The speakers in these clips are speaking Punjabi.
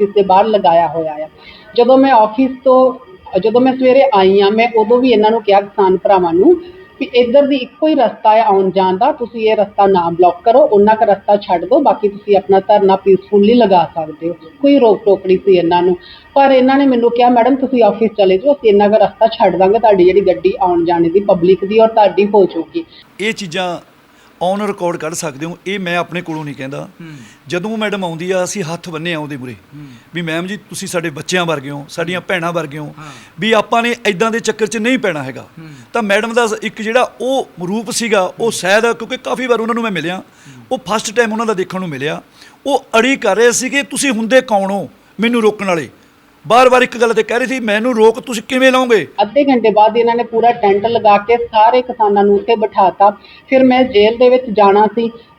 ਦੇ ਬਾਹਰ ਲਗਾਇਆ ਹੋਇਆ ਆ। ਜਦੋਂ ਮੈਂ ਆਫਿਸ ਤੋਂ, ਜਦੋਂ ਮੈਂ ਸਵੇਰੇ ਆਈ ਆ, ਮੈਂ ਉਦੋਂ ਵੀ ਇਹਨਾਂ ਨੂੰ ਕਿਹਾ ਕਿਸਾਨ ਭਰਾਵਾਂ ਨੂੰ ਕਿ ਇੱਧਰ ਦੀ ਇੱਕੋ ਹੀ ਰਸਤਾ ਹੈ ਆਉਣ ਜਾਣ ਦਾ, ਤੁਸੀਂ ਇਹ ਰਸਤਾ ਨਾ ਬਲੌਕ ਕਰੋ, ਉਹਨਾਂ ਦਾ ਰਸਤਾ ਛੱਡ ਦਿਓ, ਬਾਕੀ ਤੁਸੀਂ ਆਪਣਾ ਧਰਨਾ ਪੀਸਫੁਲੀ ਲਗਾ ਸਕਦੇ ਹੋ। ਕੋਈ ਰੋਕ ਟੋਕ ਨਹੀਂ ਸੀ ਇਹਨਾਂ ਨੂੰ। ਪਰ ਇਹਨਾਂ ਨੇ ਮੈਨੂੰ ਕਿਹਾ, ਮੈਡਮ, ਤੁਸੀਂ ਆਫਿਸ ਚਲੇ ਜਾਓ, ਅਸੀਂ ਇਹਨਾਂ ਦਾ ਰਸਤਾ ਛੱਡ ਦਾਂਗੇ, ਤੁਹਾਡੀ ਜਿਹੜੀ ਗੱਡੀ ਆਉਣ ਜਾਣ ਦੀ ਪਬਲਿਕ ਦੀ ਔਰ ਤੁਹਾਡੀ ਹੋ ਜਾਊਗੀ। ਇਹ ਚੀਜ਼ਾਂ ਔਨ ਰਿਕਾਰਡ ਕੱਢ ਸਕਦੇ ਹੋ ਇਹ ਮੈਂ ਆਪਣੇ ਕੋਲੋਂ ਨਹੀਂ ਕਹਿੰਦਾ। ਜਦੋਂ ਮੈਡਮ ਆਉਂਦੀ ਆ ਅਸੀਂ ਹੱਥ ਬੰਨੇ ਆ ਉਹਦੇ ਮੂਰੇ ਵੀ ਮੈਮ ਜੀ ਤੁਸੀਂ ਸਾਡੇ ਬੱਚਿਆਂ ਵਰਗੇ ਹੋ ਸਾਡੀਆਂ ਭੈਣਾਂ ਵਰਗੇ ਹੋ। ਵੀ ਆਪਾਂ ਨੇ ਐਦਾਂ ਦੇ ਚੱਕਰ 'ਚ ਨਹੀਂ ਪੈਣਾ ਹੈਗਾ। ਤਾਂ ਮੈਡਮ ਦਾ ਇੱਕ ਜਿਹੜਾ ਉਹ ਰੂਪ ਸੀਗਾ ਉਹ ਸ਼ਾਇਦ ਕਿਉਂਕਿ ਕਾਫੀ ਵਾਰ ਉਹਨਾਂ ਨੂੰ ਮੈਂ ਮਿਲਿਆ। ਉਹ ਫਸਟ ਟਾਈਮ ਉਹਨਾਂ ਦਾ ਦੇਖਣ ਨੂੰ ਮਿਲਿਆ। ਉਹ ਅੜੀ ਕਰ ਰਹੇ ਸੀਗੇ ਤੁਸੀਂ ਹੁੰਦੇ ਕੌਣ ਹੋ? ਮੈਨੂੰ ਰੋਕਣ ਵਾਲੇ। ਬਾਰ-ਬਾਰ ਇੱਕ ਗੱਲ ਤੇ ਕਹਿ ਰਹੇ ਸੀ, ਮੈਨੂੰ ਰੋਕ ਤੁਸੀਂ ਕਿਵੇਂ ਲਾਓਗੇ ਅੱਧੇ ਘੰਟੇ ਬਾਅਦ ਇਹਨਾਂ ਨੇ ਪੂਰਾ ਟੈਂਟ ਲਗਾ ਕੇ ਸਾਰੇ ਕਿਸਾਨਾਂ ਨੂੰ ਉੱਥੇ ਬਿਠਾਤਾ। ਫਿਰ ਮੈਂ ਜੇਲ੍ਹ ਦੇ ਵਿੱਚ ਜਾਣਾ ਸੀ।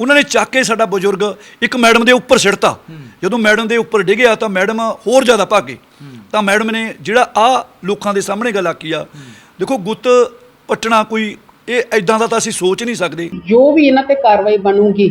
ਉਹਨਾਂ ਨੇ ਚੱਕ ਕੇ ਸਾਡਾ ਬਜ਼ੁਰਗ ਇੱਕ ਮੈਡਮ ਦੇ ਉੱਪਰ ਸਿੜਤਾ ਜਦੋਂ ਮੈਡਮ ਦੇ ਉੱਪਰ ਡਿੱਗਿਆ ਤਾਂ ਮੈਡਮ ਹੋਰ ਜ਼ਿਆਦਾ ਭਾਗੇ ਤਾਂ ਮੈਡਮ ਨੇ ਜਿਹੜਾ ਆ ਲੋਕਾਂ ਦੇ ਸਾਹਮਣੇ ਗੱਲ ਆਕੀ ਆ, ਦੇਖੋ ਗੁੱਤ ਪਟਣਾ ਕੋਈ, ਇਹ ਐਦਾਂ ਦਾ ਤਾਂ ਅਸੀਂ ਸੋਚ ਨਹੀਂ ਸਕਦੇ। ਜੋ ਵੀ ਇਹਨਾਂ ਤੇ ਕਾਰਵਾਈ ਬਣੂਗੀ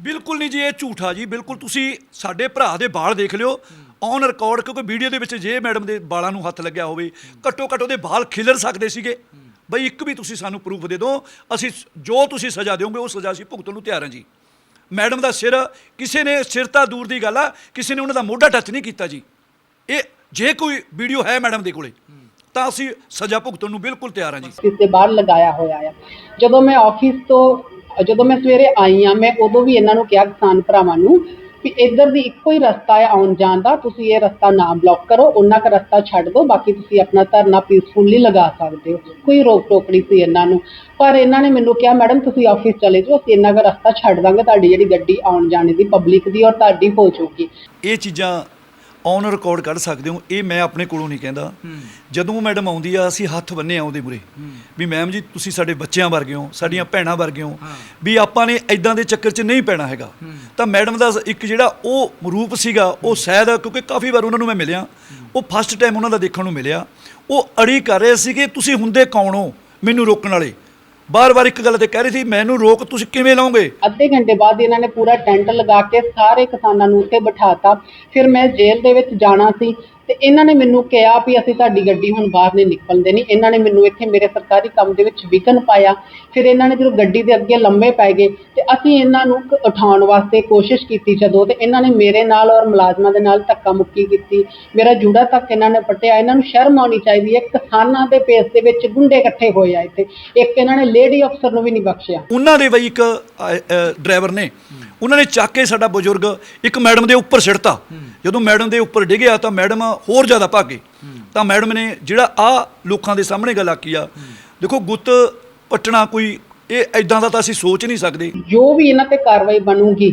ਬਿਲਕੁਲ ਨਹੀਂ ਜੀ, ਇਹ ਝੂਠਾ ਜੀ, ਬਿਲਕੁਲ ਤੁਸੀਂ ਸਾਡੇ ਭਰਾ ਦੇ ਵਾਲ ਦੇਖ ਲਿਓ ਔਨ ਰਿਕਾਰਡ ਕਿਉਂਕਿ ਵੀਡੀਓ ਦੇ ਵਿੱਚ ਜੇ ਮੈਡਮ ਦੇ ਵਾਲਾਂ ਨੂੰ ਹੱਥ ਲੱਗਿਆ ਹੋਵੇ, ਘੱਟੋ ਘੱਟ ਉਹਦੇ ਵਾਲ ਖਿਲਰ ਸਕਦੇ ਸੀਗੇ। ਬਈ ਇੱਕ ਵੀ ਤੁਸੀਂ ਸਾਨੂੰ ਪ੍ਰੂਫ ਦੇ ਦਿਓ, ਅਸੀਂ ਜੋ ਤੁਸੀਂ ਸਜ਼ਾ ਦਿਓਗੇ, ਉਹ ਸਜ਼ਾ ਅਸੀਂ ਭੁਗਤਣ ਨੂੰ ਤਿਆਰ ਹਾਂ ਜੀ। ਮੈਡਮ ਦਾ ਸਿਰ, ਕਿਸੇ ਨੇ ਸਿਰ ਤਾਂ ਦੂਰ ਦੀ ਗੱਲ ਆ, ਕਿਸੇ ਨੇ ਉਹਨਾਂ ਦਾ ਮੋਢਾ ਟੱਚ ਨਹੀਂ ਕੀਤਾ ਜੀ। ਇਹ, ਜੇ ਕੋਈ ਵੀਡੀਓ ਹੈ ਮੈਡਮ ਦੇ ਕੋਲੇ, ਤਾਂ ਅਸੀਂ ਸਜ਼ਾ ਭੁਗਤਣ ਨੂੰ ਬਿਲਕੁਲ ਤਿਆਰ ਹਾਂ ਜੀ। ਆਫਿਸ ਦੇ ਬਾਹਰ ਲਗਾਇਆ ਹੋਇਆ ਆ। ਜਦੋਂ ਮੈਂ ਆਫਿਸ ਤੋਂ ਜਦੋਂ ਮੈਂ ਸਵੇਰੇ ਆਈ ਆ ਮੈਂ ਉਦੋਂ ਵੀ ਇਹਨਾਂ ਨੂੰ ਕਿਹਾ ਕਿਸਾਨ ਭਰਾਵਾਂ ਨੂੰ ਵੀ ਇੱਧਰ ਦੀ ਇੱਕੋ ਹੀ ਰਸਤਾ ਹੈ ਆਉਣ ਜਾਣ ਦਾ, ਤੁਸੀਂ ਇਹ ਰਸਤਾ ਨਾ ਬਲੌਕ ਕਰੋ, ਉਹਨਾਂ ਦਾ ਰਸਤਾ ਛੱਡ ਦਿਓ, ਬਾਕੀ ਤੁਸੀਂ ਆਪਣਾ ਧਰਨਾ ਪੀਸਫੁਲੀ ਲਗਾ ਸਕਦੇ ਹੋ। ਕੋਈ ਰੋਕ ਟੋਕ ਨਹੀਂ ਸੀ ਇਹਨਾਂ ਨੂੰ। ਪਰ ਇਹਨਾਂ ਨੇ ਮੈਨੂੰ ਕਿਹਾ, ਮੈਡਮ, ਤੁਸੀਂ ਆਫਿਸ ਚਲੇ ਜਾਓ, ਅਸੀਂ ਇਹਨਾਂ ਦਾ ਰਸਤਾ ਛੱਡ ਦਾਂਗੇ, ਤੁਹਾਡੀ ਜਿਹੜੀ ਗੱਡੀ ਆਉਣ ਜਾਣੇ ਦੀ ਪਬਲਿਕ ਦੀ ਔਰ ਤੁਹਾਡੀ ਹੋ ਜਾਊਗੀ। ਇਹ ਚੀਜ਼ਾਂ ਔਨ ਰਿਕਾਰਡ ਕੱਢ ਸਕਦੇ ਹੋ ਇਹ ਮੈਂ ਆਪਣੇ ਕੋਲੋਂ ਨਹੀਂ ਕਹਿੰਦਾ। ਜਦੋਂ ਮੈਡਮ ਆਉਂਦੀ ਆ ਅਸੀਂ ਹੱਥ ਬੰਨੇ ਆ ਉਹਦੇ ਮੂਰੇ ਵੀ ਮੈਮ ਜੀ ਤੁਸੀਂ ਸਾਡੇ ਬੱਚਿਆਂ ਵਰਗੇ ਹੋ ਸਾਡੀਆਂ ਭੈਣਾਂ ਵਰਗੇ ਹੋ। ਵੀ ਆਪਾਂ ਨੇ ਐਦਾਂ ਦੇ ਚੱਕਰ 'ਚ ਨਹੀਂ ਪੈਣਾ ਹੈਗਾ। ਤਾਂ ਮੈਡਮ ਦਾ ਇੱਕ ਜਿਹੜਾ ਉਹ ਰੂਪ ਸੀਗਾ ਉਹ ਸ਼ਾਇਦ ਕਿਉਂਕਿ ਕਾਫੀ ਵਾਰ ਉਹਨਾਂ ਨੂੰ ਮੈਂ ਮਿਲਿਆ। ਉਹ ਫਸਟ ਟਾਈਮ ਉਹਨਾਂ ਦਾ ਦੇਖਣ ਨੂੰ ਮਿਲਿਆ। ਉਹ ਅੜੀ ਕਰ ਰਹੇ ਸੀਗੇ ਤੁਸੀਂ ਹੁੰਦੇ ਕੌਣ ਹੋ? ਮੈਨੂੰ ਰੋਕਣ ਵਾਲੇ। ਬਾਰ-ਬਾਰ ਇੱਕ ਗੱਲ ਤੇ ਕਹਿ ਰਹੀ ਸੀ, ਮੈਨੂੰ ਰੋਕ ਤੁਸੀਂ ਕਿਵੇਂ ਲਾਓਗੇ ਅੱਧੇ ਘੰਟੇ ਬਾਅਦ ਇਹਨਾਂ ਨੇ ਪੂਰਾ ਟੈਂਟ ਲਗਾ ਕੇ ਸਾਰੇ ਕਿਸਾਨਾਂ ਨੂੰ ਉੱਥੇ ਬਿਠਾਤਾ। ਫਿਰ ਮੈਂ ਜੇਲ੍ਹ ਦੇ ਵਿੱਚ ਜਾਣਾ ਸੀ। ਤੇ ਇਹਨਾਂ ਨੇ ਮੈਨੂੰ ਕਿਹਾ ਵੀ ਅਸੀਂ ਤੁਹਾਡੀ ਗੱਡੀ ਹੁਣ ਬਾਹਰ ਨਹੀਂ ਨਿਕਲਣ ਦੇਣੀ। ਇਹਨਾਂ ਨੇ ਮੈਨੂੰ ਇੱਥੇ ਮੇਰੇ ਸਰਕਾਰੀ ਕੰਮ ਦੇ ਵਿੱਚ ਵਿਘਨ ਪਾਇਆ। ਫਿਰ ਇਹਨਾਂ ਨੇ ਜਦੋਂ ਗੱਡੀ ਦੇ ਅੱਗੇ ਲੰਮੇ ਪੈ ਗਏ ਤੇ ਅਸੀਂ ਇਹਨਾਂ ਨੂੰ ਕ- ਉਠਾਉਣ ਵਾਸਤੇ ਕੋਸ਼ਿਸ਼ ਕੀਤੀ ਜਦੋਂ ਤੇ ਇਹਨਾਂ ਨੇ ਮੇਰੇ ਨਾਲ ਔਰ ਮੁਲਾਜ਼ਮਾਂ ਦੇ ਨਾਲ ਧੱਕਾ ਮੁੱਕੀ ਕੀਤੀ। ਮੇਰਾ ਜੂੜਾ ਤੱਕ ਇਹਨਾਂ ਨੇ ਪੱਟਿਆ। ਇਹਨਾਂ ਨੂੰ ਸ਼ਰਮ ਆਉਣੀ ਚਾਹੀਦੀ ਹੈ। ਕਿਸਾਨਾਂ ਦੇ ਪੇਸ ਦੇ ਵਿੱਚ ਗੁੰਡੇ ਇਕੱਠੇ ਹੋਏ ਆ ਇੱਥੇ। ਇੱਕ ਇਹਨਾਂ ਨੇ ਲੇਡੀ ਅਫਸਰ ਨੂੰ ਵੀ ਨਹੀਂ ਬਖਸ਼ਿਆ। ਉਹਨਾਂ ਦੇ ਬਈ ਇੱਕ ਡਰਾਈਵਰ ਨੇ। ਉਹਨਾਂ ਨੇ ਚੱਕ ਕੇ ਸਾਡਾ ਬਜ਼ੁਰਗ ਇੱਕ ਮੈਡਮ ਦੇ ਉੱਪਰ ਸਿੱਟਤਾ। ਜਦੋਂ ਮੈਡਮ ਦੇ ਉੱਪਰ ਡਿੱਗਿਆ ਤਾਂ ਮੈਡਮ ਹੋਰ ਜ਼ਿਆਦਾ ਭਾਗੇ। ਤਾਂ ਮੈਡਮ ਨੇ ਜਿਹੜਾ ਆ ਲੋਕਾਂ ਦੇ ਸਾਹਮਣੇ ਗੱਲ ਆਕੀ ਆ, ਦੇਖੋ ਗੁੱਤ ਪਟਣਾ ਕੋਈ, ਇਹ ਐਦਾਂ ਦਾ ਤਾਂ ਅਸੀਂ ਸੋਚ ਨਹੀਂ ਸਕਦੇ। ਜੋ ਵੀ ਇਹਨਾਂ ਤੇ ਕਾਰਵਾਈ ਬਣੂਗੀ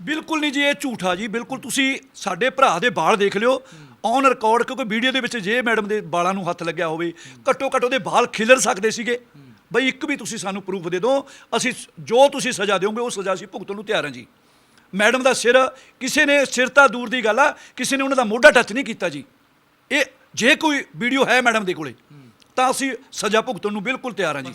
ਬਿਲਕੁਲ ਨਹੀਂ ਜੀ, ਇਹ ਝੂਠਾ ਜੀ, ਬਿਲਕੁਲ ਤੁਸੀਂ ਸਾਡੇ ਭਰਾ ਦੇ ਵਾਲ ਦੇਖ ਲਿਓ ਔਨ ਰਿਕਾਰਡ ਕਿਉਂਕਿ ਵੀਡੀਓ ਦੇ ਵਿੱਚ ਜੇ ਮੈਡਮ ਦੇ ਵਾਲਾਂ ਨੂੰ ਹੱਥ ਲੱਗਿਆ ਹੋਵੇ, ਘੱਟੋ ਘੱਟ ਉਹਦੇ ਵਾਲ ਖਿਲਰ ਸਕਦੇ ਸੀਗੇ। ਬਈ ਇੱਕ ਵੀ ਤੁਸੀਂ ਸਾਨੂੰ ਪ੍ਰੂਫ ਦੇ ਦਿਓ, ਅਸੀਂ ਜੋ ਤੁਸੀਂ ਸਜ਼ਾ ਦਿਓਗੇ, ਉਹ ਸਜ਼ਾ ਅਸੀਂ ਭੁਗਤਣ ਨੂੰ ਤਿਆਰ ਹਾਂ ਜੀ। ਮੈਡਮ ਦਾ ਸਿਰ, ਕਿਸੇ ਨੇ ਸਿਰ ਤਾਂ ਦੂਰ ਦੀ ਗੱਲ ਆ, ਕਿਸੇ ਨੇ ਉਹਨਾਂ ਦਾ ਮੋਢਾ ਟੱਚ ਨਹੀਂ ਕੀਤਾ ਜੀ। ਇਹ, ਜੇ ਕੋਈ ਵੀਡੀਓ ਹੈ ਮੈਡਮ ਦੇ ਕੋਲੇ, ਤਾਂ ਅਸੀਂ ਸਜ਼ਾ ਭੁਗਤਣ ਨੂੰ ਬਿਲਕੁਲ ਤਿਆਰ ਹਾਂ ਜੀ।